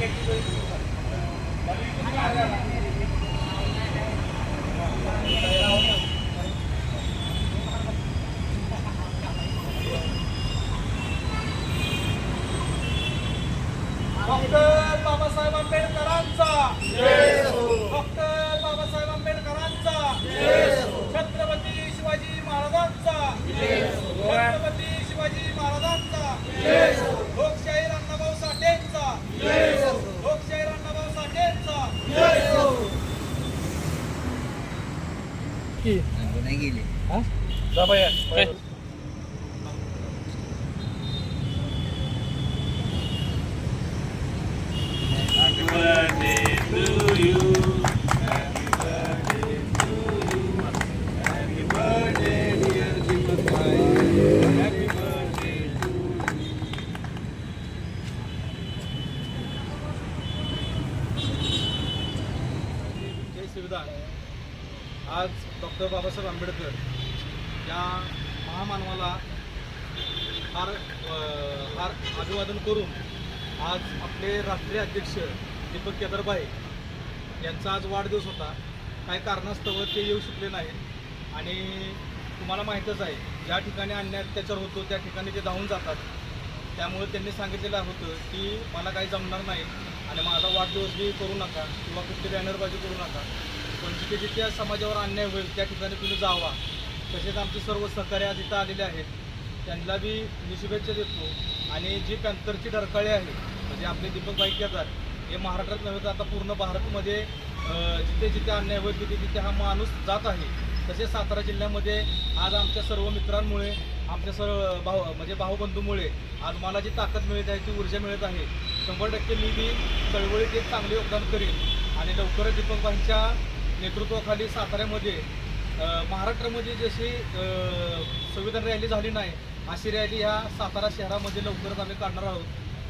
Dr. Baba Sahib Ambedkar Yesu. Dr. नाही गेली. हा? जा बाया जय संविधान आज डॉक्टर बाबासाहेब आंबेडकर या महामानवाला हार हार अभिवादन करून आज आपले राष्ट्रीय अध्यक्ष दीपक केदारबाई यांचा आज वाढदिवस होता. काही कारणास्तव ते येऊ शकले नाहीत. आणि तुम्हाला माहीतच आहे ज्या ठिकाणी अन्याय अत्याचार होतो त्या ठिकाणी ते धावून जातात. त्यामुळे त्यांनी सांगितलेलं होतं की मला काही जमणार नाही आणि माझा वाढदिवस बी करू नका किंवा कुठली बॅनरबाजी करू नका. पण जिथे जिथे समाजावर अन्याय होईल त्या ठिकाणी तुम्ही जावा. तसेच आमचे सर्व सहकार्या तिथं आलेले आहेत. त्यांना बी मी शुभेच्छा देतो. आणि जी पॅन्थरची डरकाळी आहे म्हणजे आपले दीपक भाई केदार हे महाराष्ट्रात नव्हे तर आता पूर्ण भारतमध्ये जिथे जिथे अन्याय होईल तिथे तिथे हा माणूस जात आहे. तसेच सातारा जिल्ह्यामध्ये आज आमच्या सर्व मित्रांमुळे आमच्या सर्व भाऊ म्हणजे भाऊबंधूमुळे आज मला जी ताकद मिळत आहे ती ऊर्जा मिळत आहे शंभर टक्के मी बी चळवळीत एक चांगले योगदान करीन. आणि लवकरच दीपक दीपकबाईंच्या नेतृत्वाखाली साताऱ्यामध्ये महाराष्ट्रामध्ये जशी संविधान रॅली झाली नाही अशी रॅली ह्या सातारा शहरामध्ये लवकरच आम्ही काढणार आहोत.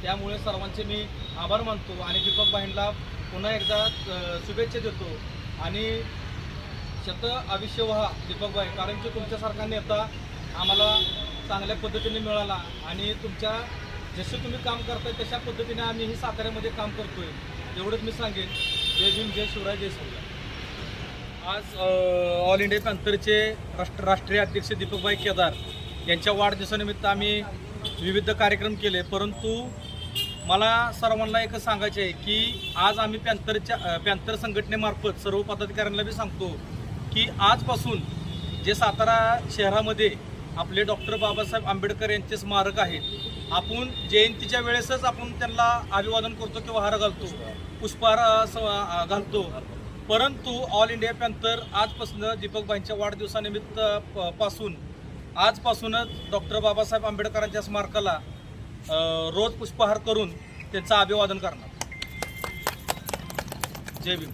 त्यामुळे सर्वांचे मी आभार मानतो आणि दीपकबाईंना पुन्हा एकदा शुभेच्छा देतो. आणि शत आयुष्य व्हा दीपकबाई कारण की तुमच्यासारखा नेता आम्हाला चांगल्या पद्धतीने मिळाला आणि तुमच्या जसे तुम्ही काम करताय तशा पद्धतीने आम्ही ही साताऱ्यामध्ये काम करतोय. एवढंच मी सांगेन. जय भीम जय शिवराय जय शिवराय. आज ऑल इंडिया पॅन्थरचे राष्ट्र राष्ट्रीय अध्यक्ष दीपकभाई केदार यांच्या वाढदिवसानिमित्त आम्ही विविध कार्यक्रम केले. परंतु मला सर्वांना एकच सांगायचे आहे की आज आम्ही पॅन्थरच्या पॅन्थर संघटनेमार्फत सर्व पदाधिकाऱ्यांना बी सांगतो की आजपासून जे सातारा शहरामध्ये आपले डॉक्टर बाबासाहेब आंबेडकर यांचे स्मारक आहेत आपण जयंतीच्या वेळेसच आपण त्यांना अभिवादन करतो किंवा हार घालतो पुष्पहार स- घालतो. परंतु ऑल इंडिया पॅन्थर आजपासून दीपकबाईंच्या वाढदिवसानिमित्त पासून आजपासूनच डॉक्टर बाबासाहेब आंबेडकरांच्या स्मारकाला रोज पुष्पहार करून त्यांचं अभिवादन करणार. जय भीम.